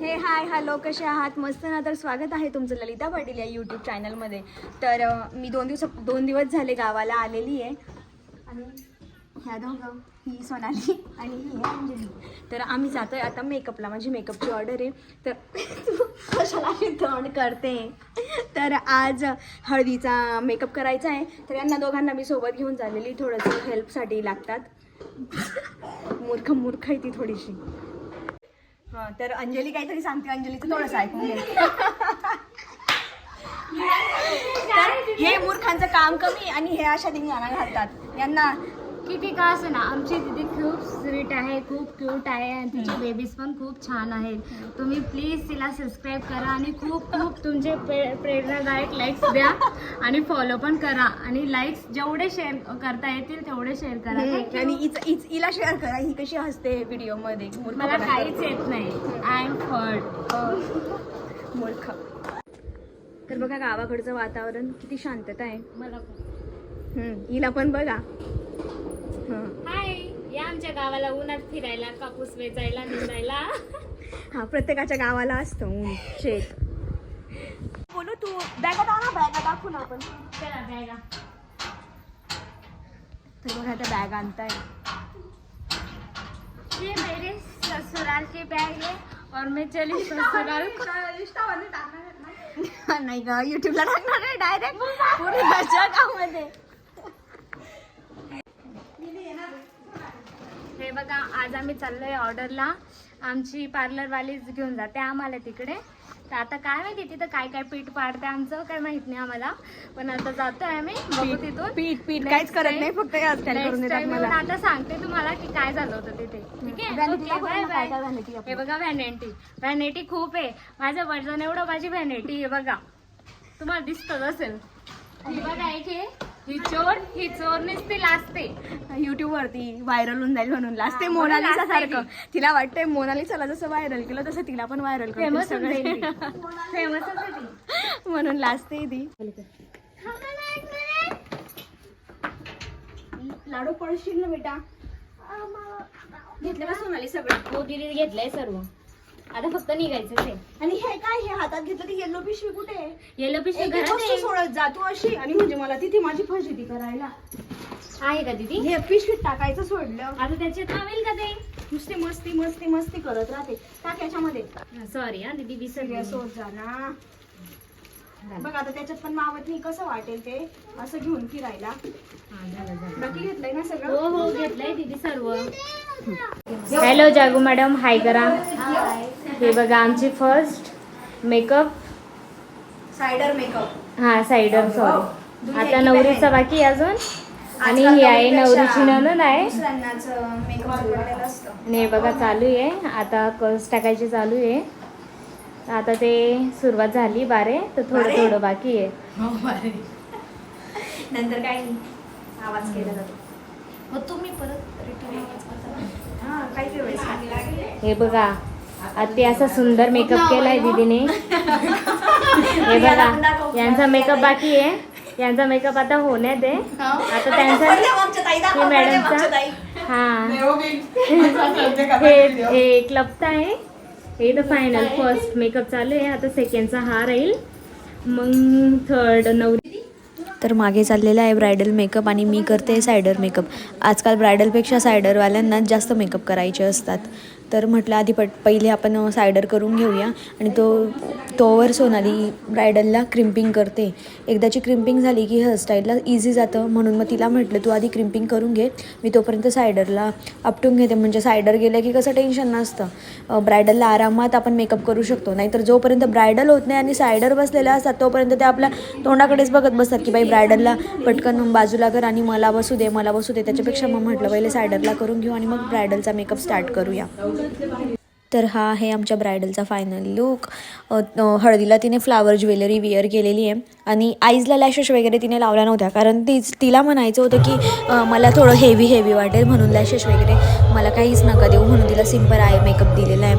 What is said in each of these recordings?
हे hi hello कसे आहात? मस्त ना? तर स्वागत आहे तुमचं ललिता पाटील या यूट्यूब चॅनलमध्ये तर मी दोन दिवस दोन दिवस झाले गावाला आलेली आहे. आणि ह्या दोघं ही सोनाली आणि ही अंजली. तर आम्ही जातो आहे आता मेकअपला माझी मेकअपची ऑर्डर आहे. तर कशाला मी तोंड करते? तर आज हळदीचा मेकअप करायचा आहे. तर यांना दोघांना मी सोबत घेऊन झालेली थोडंसं हेल्पसाठी लागतात. मूर्ख मूर्ख आहे ती थोडीशी. हा तर अंजली काहीतरी सांगते. अंजलीचं थोडंसं ऐकून घे. हे मूर्खांचं काम कमी आणि हे अशा धिंगाणा घालतात. यांना किती का असं ना आमची दिदी खूप स्वीट आहे खूप क्यूट आहे आणि तिचे बेबीज पण खूप छान आहेत. तुम्ही प्लीज तिला सबस्क्राईब करा आणि खूप खूप तुमचे प्रे प्रेरणादायक लाईक्स द्या आणि फॉलो पण करा. आणि लाईक्स जेवढे शेअर करता येतील तेवढे शेअर करा. आणि हिच- हिच- हिला शेअर करा. ही कशी हसते व्हिडिओमध्ये? मला मूर्खपणा काहीच येत नाही. आय एम फर्ड करते. मूर्ख. तर बघा गावाकडचं वातावरण किती शांतता आहे. मला हिला पण बघा. हाय या आमच्या गावाला उन्हात फिरायला कापूस वेचायला निंदायला. हा प्रत्येकाच्या गावाला असतं ऊन शेत. बोलू तू बॅगा दाखव बॅगा दाखवू ना आपण. चला जायला तर बघा त्या बॅग आणताय. ये मेरे ससुराल की बैग है और मैं चली ससुराल. नाही ग युट्यूबला टाकणार आहे डायरेक्ट. पूर्ण जगामध्ये हे बघा आज आम्ही चाललोय ऑर्डरला. आमची पार्लरवालीच घेऊन जाते आम्हाला तिकडे. तर आता काय माहिती तिथं काय काय पीठ पाडते आमचं काय माहीत नाही आम्हाला. पण आता जातोय आम्ही बघू तिथून. पीठ पीठ काहीच करत नाही फक्त करून देतात मला. आता सांगते तुम्हाला की काय झालं होतं तिथे. ठीक आहे? Vanity Okay, दाखव ना, bye काय bye. काय vanity आपली? हे बघा व्हॅनिटी व्हॅनिटी खूप आहे. माझं वजन एवढं माझी व्हॅनिटी आहे बघा. तुम्हाला दिसतच असेल. ही बघा एक हे. ही चोर ही चोर नुसती लाजते. युट्यूब वरती व्हायरल होऊन जाईल म्हणून. लास्ट ते हा, मोनालिसा सारखं. लाजते तिला वाटतंय मोनालिसाला जसं व्हायरल केलं तसं तिला पण व्हायरल फेमस सगळे. फेमस म्हणून लाजते ती. लाडू पडशील ना बेटा? घेतले का सोनाली सगळं हो तिने घेतलंय सर्व. आता फक्त निघायचंच आहे. आणि हे काय हे हातात घेतलं ती येल्लो पिशवी कुठे? आहे? येलो पिशवी एक घरात आहे. सोडत जा तू अशी. आणि म्हणजे मला तिथे माझी फजिती करायला. आहे का दीदी? हे पिशवीत टाकायचं सोडलं. आता त्याच्यात नावेल का ते? नुसती मस्ती मस्ती मस्ती करत राहते. टाक याच्यामध्ये. सॉरी हा दीदी विसरली. होत जा ना. बघ आता त्याच्यात पण मावत नाही कसं वाटेल ते? असं घेऊन फिरायला. हा, झालं, झालं. बाकी घेतलंय ना हो सगळं हो घेतलंय दीदी सर्व. हॅलो जागू मॅडम हाय करा हे बघा आमची फर्स्ट मेकअप सायडर मेकअप हा साईडर सॉरी आता नवरीचा बाकी आहे अजून? आणि ही आहे नवरीची ननद आहे. दुसऱ्यांनाच मेकअप चाललेलं असतं. आणि हे बघा चालू आहे. आता कस टाकायची चालू आहे. आता ते सुरुवात झाली बारे. तर थोडं? थोडं बाकी आहे. नंतर काय नाही आवाज केला जातो? मग तुम्ही परत रिटर्न आवाज करता. हा काही वेळेस हे बघा अति असा सुंदर मेकअप केलाय दीदीने. हे बघा यांचा मेकअप बाकी आहे. यांचा मेकअप आता होण्यात आहे. आता त्यांचा हे मॅडमचा हा. हे हे एक लपता आहे. हे तर फायनल फर्स्ट मेकअप चालू आहे. आता सेकंडचा हा राहील. मग थर्ड नवरी तर मागे चाललेला आहे ब्रायडल मेकअप आणि मी करते सायडर मेकअप. आजकाल ब्रायडलपेक्षा सायडरवाल्यांनाच जास्त मेकअप करायचे असतात. तर म्हटलं आधी पट पहिले आपण सायडर करून घेऊया. आणि तो तोवर सोनाली ब्रायडलला क्रिम्पिंग करते. एकदाची क्रिम्पिंग झाली की हेअरस्टाईलला इझी जातं. म्हणून मग तिला म्हटलं तू आधी क्रिम्पिंग करून घे. मी तोपर्यंत सायडरला आपटून घेते. म्हणजे सायडर गेलं की कसं टेन्शन नसतं. ब्रायडलला आरामात आपण मेकअप करू शकतो. नाहीतर जोपर्यंत ब्रायडल होत नाही आणि सायडर बसलेल्या असतात तोपर्यंत ते आपल्या तोंडाकडेच बघत बसतात की बाई ब्रायडलला पटकन बाजूला कर आणि मला बसू दे मला बसू दे. त्याच्यापेक्षा मग म्हटलं पहिले सायडरला करून घेऊ आणि मग ब्रायडलचा मेकअप स्टार्ट करूया. तर हा आहे आमच्या ब्रायडलचा फायनल लुक हळदीला तिने फ्लावर ज्वेलरी वेअर केलेली आहे. आणि आईजला लॅशेस वगैरे तिने लावल्या नव्हत्या. कारण तीच तिला म्हणायचं होतं की मला थोडं हेवी हेवी वाटेल म्हणून लॅशेस वगैरे. मला काहीच नका देऊ म्हणून तिला सिंपल आय मेकअप दिलेला आहे.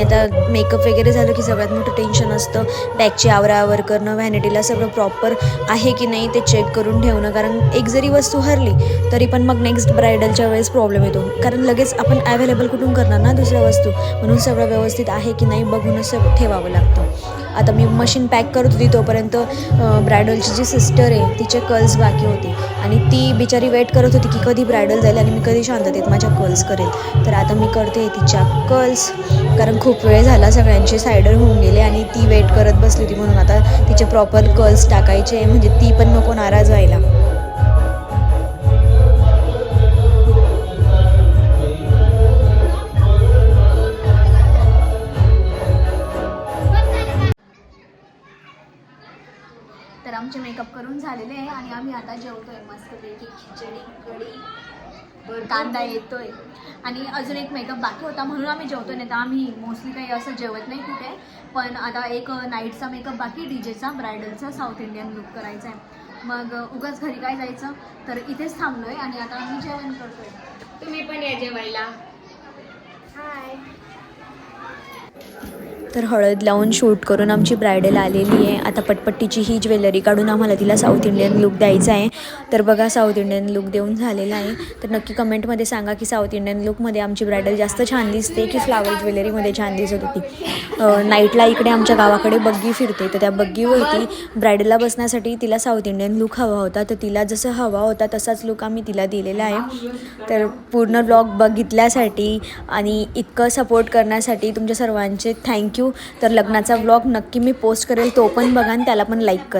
आणि आता मेकअप वगैरे झालं की सगळ्यात मोठं टेन्शन असतं. बॅगची आवरावर करणं व्हॅनिटीला सगळं प्रॉपर आहे की नाही ते चेक करून ठेवणं. कारण एक जरी वस्तू हरली तरी पण मग नेक्स्ट ब्रायडलच्या वेळेस प्रॉब्लेम येतो. कारण लगेच आपण अवेलेबल कुठून करणार ना दुसऱ्या वस्तू? म्हणून सगळं व्यवस्थित आहे की नाही बघूनच सगळं ठेवावं लागतं. आता मी मशीन पॅक करत होती तोपर्यंत ब्रायडलची जी सिस्टर आहे तिचे कर्ल्स बाकी होते. आणि ती बिचारी वेट करत होती की कधी ब्रायडल जाईल आणि मी कधी शांततेत माझ्या कर्ल्स करेल. तर आता मी करते तिच्या कर्ल्स कारण खूप खूप वेळ झाला सगळ्यांचे सायडर होऊन गेले आणि ती वेट करत बसली होती म्हणून आता तिचे प्रॉपर कर्ल्स टाकायचे म्हणजे ती पण नको नाराज व्हायला. तर आमचे मेकअप करून झालेले आहे आणि आम्ही आता जेवतोय मस्तपैकी खिचडी कढी. कांदा येतोय. आणि अजून एक मेकअप बाकी होता म्हणून आम्ही जेवतोय नाही तर आम्ही मोस्टली काही असं जेवत नाही कुठे. पण आता एक नाईटचा मेकअप बाकी डीजेचा ब्रायडलचा साऊथ इंडियन लुक करायचा आहे मग उगाच घरी काय जायचं? तर इथेच थांबलोय आणि आता आम्ही जेवण करतोय. तुम्ही पण या जेवायला हाय तर हळद लावून शूट करून आमची ब्रायडल आलेली आहे. आता पटपट्टीची ही ज्वेलरी काढून आम्हाला तिला साऊथ इंडियन लुक द्यायचा आहे. तर बघा साऊथ इंडियन लुक देऊन झालेला आहे. तर नक्की कमेंटमध्ये सांगा की साऊथ इंडियन लुकमध्ये आमची ब्रायडल जास्त छान दिसते की फ्लावर ज्वेलरीमध्ये छान दिसत होती? नाईटला इकडे आमच्या गावाकडे बग्गी फिरते. तर त्या बग्गीवरती ब्रायडलला बसण्यासाठी तिला साऊथ इंडियन लुक हवा होता. तर तिला जसं हवा होता तसाच लुक आम्ही तिला दिलेला आहे. तर पूर्ण ब्लॉग बघितल्यासाठी आणि इतकं सपोर्ट करण्यासाठी तुमच्या सर्वांचे थँक्यू तर लग्नाचा व्लॉग नक्की मी पोस्ट करेल तो पण बघा आणि त्याला पण लाईक करा.